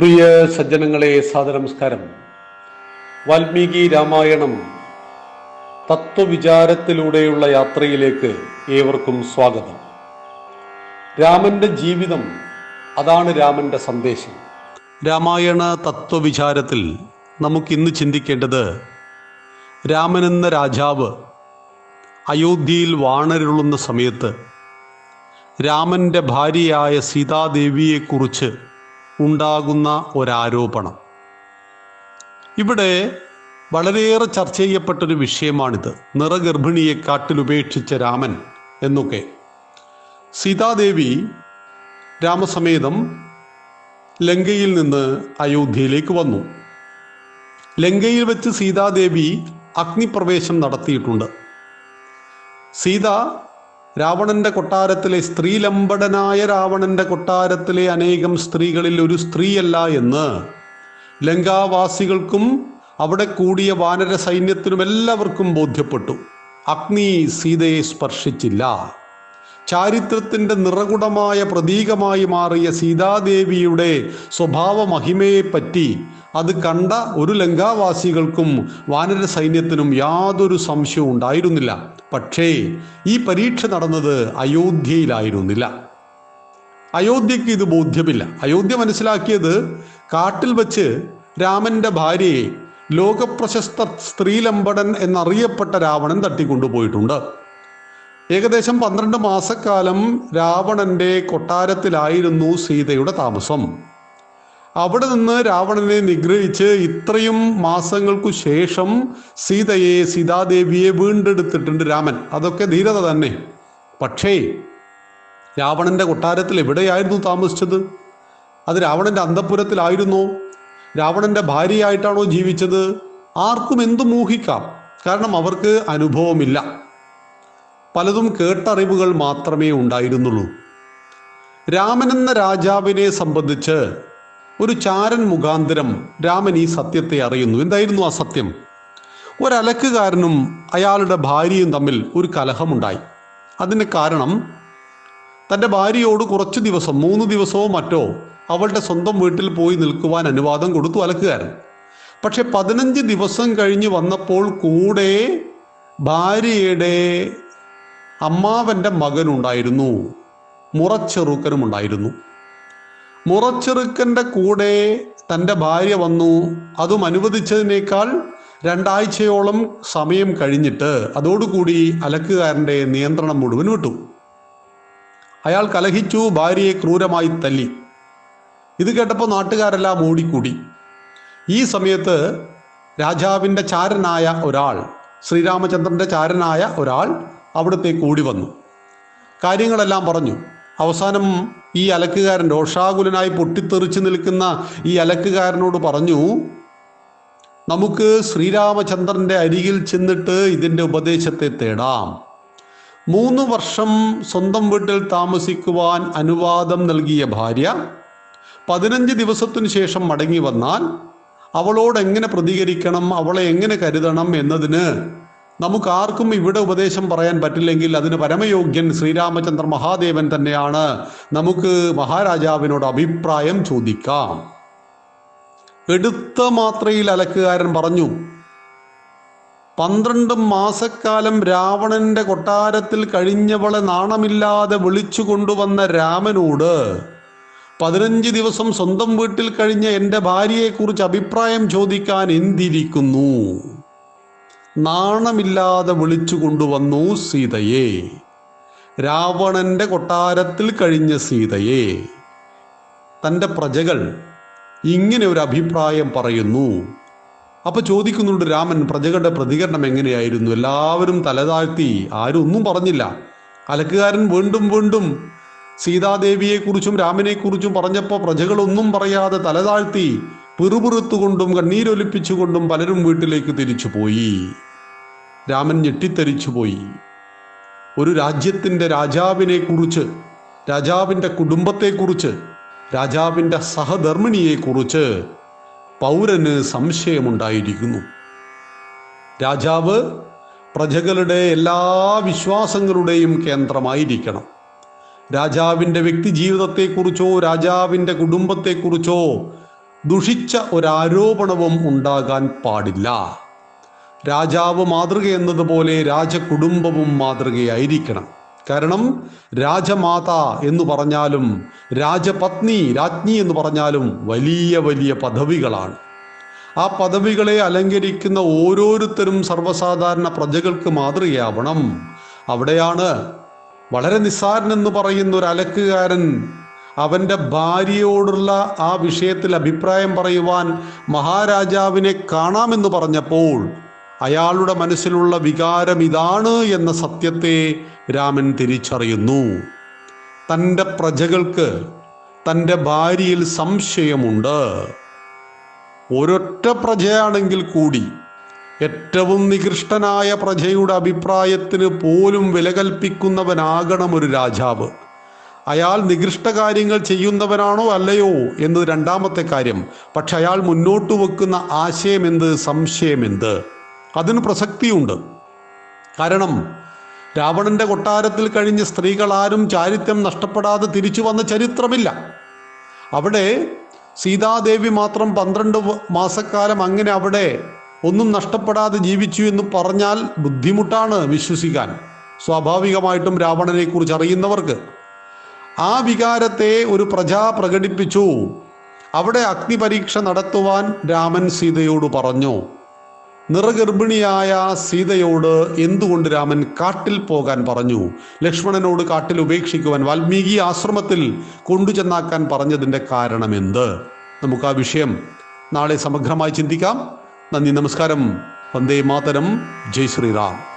പ്രിയ സജ്ജനങ്ങളെ സാദനമസ്കാരം വാൽമീകി രാമായണം തത്വവിചാരത്തിലൂടെയുള്ള യാത്രയിലേക്ക് ഏവർക്കും സ്വാഗതം. രാമന്റെ ജീവിതം അതാണ് രാമന്റെ സന്ദേശം. രാമായണ തത്വവിചാരത്തിൽ നമുക്കിന്ന് ചിന്തിക്കേണ്ടത് രാമൻ എന്ന രാജാവ് അയോധ്യയിൽ വാണരുളുന്ന സമയത്ത് രാമന്റെ ഭാര്യയായ സീതാദേവിയെക്കുറിച്ച് ഉണ്ടാകുന്ന ഒരാരോപണം. ഇവിടെ വളരെയേറെ ചർച്ച ചെയ്യപ്പെട്ടൊരു വിഷയമാണിത്. നിറഗർഭിണിയെ കാട്ടിലുപേക്ഷിച്ച രാമൻ എന്നൊക്കെ. സീതാദേവി രാമസമേതം ലങ്കയിൽ നിന്ന് അയോധ്യയിലേക്ക് വന്നു. ലങ്കയിൽ വെച്ച് സീതാദേവി അഗ്നിപ്രവേശം നടത്തിയിട്ടുണ്ട്. സീത രാവണന്റെ കൊട്ടാരത്തിലെ സ്ത്രീലമ്പടനായ രാവണന്റെ കൊട്ടാരത്തിലെ അനേകം സ്ത്രീകളിൽ ഒരു സ്ത്രീയല്ല എന്ന് ലങ്കാവാസികൾക്കും അവിടെ കൂടിയ വാനര സൈന്യത്തിനും എല്ലാവർക്കും ബോധ്യപ്പെട്ടു. അഗ്നി സീതയെ സ്പർശിച്ചില്ല. ചാരിത്രത്തിന്റെ നിറകുടമായ പ്രതീകമായി മാറിയ സീതാദേവിയുടെ സ്വഭാവ മഹിമയെപ്പറ്റി അത് കണ്ട ഒരു ലങ്കാവാസികൾക്കും വാനര സൈന്യത്തിനും യാതൊരു സംശയവും ഉണ്ടായിരുന്നില്ല. പക്ഷേ ഈ പരീക്ഷ നടന്നത് അയോധ്യയിലായിരുന്നില്ല. അയോധ്യക്ക് ഇത് ബോധ്യമില്ല. അയോധ്യ മനസ്സിലാക്കിയത് കാട്ടിൽ വച്ച് രാമന്റെ ഭാര്യയെ ലോകപ്രശസ്ത സ്ത്രീലമ്പടൻ എന്നറിയപ്പെട്ട രാവണൻ തട്ടിക്കൊണ്ടുപോയിട്ടുണ്ട്. ഏകദേശം പന്ത്രണ്ട് മാസക്കാലം രാവണന്റെ കൊട്ടാരത്തിലായിരുന്നു സീതയുടെ താമസം. അവിടെ നിന്ന് രാവണനെ നിഗ്രഹിച്ച് ഇത്രയും മാസങ്ങൾക്കു ശേഷം സീതയെ സീതാദേവിയെ വീണ്ടെടുത്തിട്ടുണ്ട് രാമൻ. അതൊക്കെ ധീരത തന്നെ. പക്ഷേ രാവണന്റെ കൊട്ടാരത്തിൽ എവിടെയായിരുന്നു താമസിച്ചത്? അത് രാവണന്റെ അന്തപുരത്തിലായിരുന്നോ? രാവണന്റെ ഭാര്യയായിട്ടാണോ ജീവിച്ചത്? ആർക്കും എന്തു മോഹിക്കാം? കാരണം അവർക്ക് അനുഭവമില്ല. പലതും കേട്ടറിവുകൾ മാത്രമേ ഉണ്ടായിരുന്നുള്ളൂ. രാമൻ എന്ന രാജാവിനെ സംബന്ധിച്ച് ഒരു ചാരൻ മുഖാന്തരം രാമൻ ഈ സത്യത്തെ അറിയുന്നു. എന്തായിരുന്നു ആ സത്യം? ഒരലക്കുകാരനും അയാളുടെ ഭാര്യയും തമ്മിൽ ഒരു കലഹമുണ്ടായി. അതിന് കാരണം തന്റെ ഭാര്യയോട് കുറച്ച് ദിവസം മൂന്ന് ദിവസമോ മറ്റോ അവളുടെ സ്വന്തം വീട്ടിൽ പോയി നിൽക്കുവാൻ അനുവാദം കൊടുത്തു അലക്കുകാരൻ. പക്ഷെ പതിനഞ്ച് ദിവസം കഴിഞ്ഞ് വന്നപ്പോൾ കൂടെ ഭാര്യയുടെ അമ്മാവന്റെ മകനുണ്ടായിരുന്നു. മുറച്ചെറുക്കനും ഉണ്ടായിരുന്നു മുറച്ചെറുക്കന്റെ കൂടെ തന്റെ ഭാര്യ വന്നു. അതും അനുവദിച്ചതിനേക്കാൾ രണ്ടാഴ്ചയോളം സമയം കഴിഞ്ഞിട്ട് അതോടുകൂടി അലക്കുകാരന്റെ നിയന്ത്രണം മുഴുവൻ വിട്ടു. അയാൾ കലഹിച്ചു ഭാര്യയെ ക്രൂരമായി തല്ലി. ഇത് കേട്ടപ്പോൾ നാട്ടുകാരെല്ലാം ഓടിക്കൂടി. ഈ സമയത്ത് രാജാവിന്റെ ചാരനായ ഒരാൾ ശ്രീരാമചന്ദ്രന്റെ ചാരനായ ഒരാൾ അവിടത്തേക്ക് ഓടി വന്നു. കാര്യങ്ങളെല്ലാം പറഞ്ഞു. അവസാനം ഈ അലക്കുകാരൻ രോഷാകുലനായി പൊട്ടിത്തെറിച്ച് നിൽക്കുന്ന ഈ അലക്കുകാരനോട് പറഞ്ഞു നമുക്ക് ശ്രീരാമചന്ദ്രന്റെ അരികിൽ ചെന്നിട്ട് ഇതിന്റെ ഉപദേശത്തെ തേടാം. മൂന്ന് വർഷം സ്വന്തം വീട്ടിൽ താമസിക്കുവാൻ അനുവാദം നൽകിയ ഭാര്യ പതിനഞ്ച് ദിവസത്തിനു ശേഷം മടങ്ങി വന്നാൽ അവളോട് എങ്ങനെ പ്രതികരിക്കണം അവളെ എങ്ങനെ കരുതണം എന്നതിന് നമുക്ക് ആർക്കും ഇവിടെ ഉപദേശം പറയാൻ പറ്റില്ലെങ്കിൽ അതിന് പരമയോഗ്യൻ ശ്രീരാമചന്ദ്ര മഹാദേവൻ തന്നെയാണ്. നമുക്ക് മഹാരാജാവിനോട് അഭിപ്രായം ചോദിക്കാം. എടുത്ത മാത്രയിൽ അലക്കുകാരൻ പറഞ്ഞു പന്ത്രണ്ട് മാസക്കാലം രാവണന്റെ കൊട്ടാരത്തിൽ കഴിഞ്ഞവളെ നാണമില്ലാതെ വിളിച്ചു കൊണ്ടുവന്ന രാമനോട് പതിനഞ്ച് ദിവസം സ്വന്തം വീട്ടിൽ കഴിഞ്ഞ എന്റെ ഭാര്യയെക്കുറിച്ച് അഭിപ്രായം ചോദിക്കാൻ എന്തിരിക്കുന്നു? നാണമില്ലാതെ വിളിച്ചു കൊണ്ടുവന്നു സീതയെ. രാവണന്റെ കൊട്ടാരത്തിൽ കഴിഞ്ഞ സീതയെ. തന്റെ പ്രജകൾ ഇങ്ങനെ ഒരു അഭിപ്രായം പറയുന്നു. അപ്പൊ ചോദിക്കുന്നുണ്ട് രാമൻ പ്രജകളുടെ പ്രതികരണം എങ്ങനെയായിരുന്നു? എല്ലാവരും തലതാഴ്ത്തി. ആരും ഒന്നും പറഞ്ഞില്ല. കലക്കുകാരൻ വീണ്ടും വീണ്ടും സീതാദേവിയെക്കുറിച്ചും രാമനെക്കുറിച്ചും പറഞ്ഞപ്പോൾ പ്രജകളൊന്നും പറയാതെ തലതാഴ്ത്തി. പിറുപിറുത്തുകൊണ്ടും കണ്ണീരൊലിപ്പിച്ചുകൊണ്ടും പലരും വീട്ടിലേക്ക് തിരിച്ചുപോയി രാമൻ ഞെട്ടിത്തെരിച്ചുപോയി ഒരു രാജ്യത്തിന്റെ രാജാവിനെ കുറിച്ച് രാജാവിന്റെ കുടുംബത്തെക്കുറിച്ച് രാജാവിന്റെ സഹധർമ്മിണിയെക്കുറിച്ച് പൗരന് സംശയമുണ്ടായിരിക്കുന്നു. രാജാവ് പ്രജകളുടെ എല്ലാ വിശ്വാസങ്ങളുടെയും കേന്ദ്രമായിരിക്കണം. രാജാവിന്റെ വ്യക്തി ജീവിതത്തെക്കുറിച്ചോ രാജാവിന്റെ കുടുംബത്തെക്കുറിച്ചോ ദുഷിച്ച ഒരാരോപണവും ഉണ്ടാകാൻ പാടില്ല. രാജാവ് മാതൃക എന്നതുപോലെ രാജകുടുംബവും മാതൃകയായിരിക്കണം. കാരണം രാജമാത എന്ന് പറഞ്ഞാലും രാജപത്നി രാജ്ഞി എന്ന് പറഞ്ഞാലും വലിയ വലിയ പദവികളാണ്. ആ പദവികളെ അലങ്കരിക്കുന്ന ഓരോരുത്തരും സർവസാധാരണ പ്രജകൾക്ക് മാതൃകയാവണം. അവിടെയാണ് വളരെ നിസ്സാരനെന്ന് പറയുന്ന ഒരു അലക്കുകാരൻ അവന്റെ ഭാര്യയോടുള്ള ആ വിഷയത്തിൽ അഭിപ്രായം പറയുവാൻ മഹാരാജാവിനെ കാണാമെന്ന് പറഞ്ഞപ്പോൾ അയാളുടെ മനസ്സിലുള്ള വികാരം ഇതാണ് എന്ന സത്യത്തെ രാമൻ തിരിച്ചറിയുന്നു. തന്റെ പ്രജകൾക്ക് തന്റെ ഭാര്യയിൽ സംശയമുണ്ട്. ഒരൊറ്റ പ്രജയാണെങ്കിൽ കൂടി ഏറ്റവും നികൃഷ്ടനായ പ്രജയുടെ അഭിപ്രായത്തിന് പോലും വില കൽപ്പിക്കുന്നവനാകണം ഒരു രാജാവ്. അയാൾ നികൃഷ്ട കാര്യങ്ങൾ ചെയ്യുന്നവനാണോ അല്ലയോ എന്നത് രണ്ടാമത്തെ കാര്യം. പക്ഷെ അയാൾ മുന്നോട്ട് വെക്കുന്ന ആശയം എന്ത് സംശയം എന്ത് അതിന് പ്രസക്തിയുണ്ട്. കാരണം രാവണന്റെ കൊട്ടാരത്തിൽ കഴിഞ്ഞ സ്ത്രീകൾ ആരും ചാരിത്യം നഷ്ടപ്പെടാതെ തിരിച്ചു വന്ന ചരിത്രമില്ല. അവിടെ സീതാദേവി മാത്രം പന്ത്രണ്ട് മാസക്കാലം അങ്ങനെ അവിടെ ഒന്നും നഷ്ടപ്പെടാതെ ജീവിച്ചു എന്ന് പറഞ്ഞാൽ ബുദ്ധിമുട്ടാണ് വിശ്വസിക്കാൻ. സ്വാഭാവികമായിട്ടും രാവണനെക്കുറിച്ച് അറിയുന്നവർക്ക്. ആ വികാരത്തെ ഒരു പ്രജ പ്രകടിപ്പിച്ചു. അവിടെ അഗ്നിപരീക്ഷ നടത്തുവാൻ രാമൻ സീതയോട് പറഞ്ഞു നിറഗർഭിണിയായ സീതയോട് എന്തുകൊണ്ട് രാമൻ കാട്ടിൽ പോകാൻ പറഞ്ഞു? ലക്ഷ്മണനോട് കാട്ടിൽ ഉപേക്ഷിക്കുവാൻ വാൽമീകി ആശ്രമത്തിൽ കൊണ്ടുചെന്നാക്കാൻ പറഞ്ഞതിന്റെ കാരണം എന്ത്? നമുക്ക് ആ വിഷയം നാളെ സമഗ്രമായി ചിന്തിക്കാം. നന്ദി നമസ്കാരം. വന്ദേ മാതരം. ജയ് ശ്രീറാം.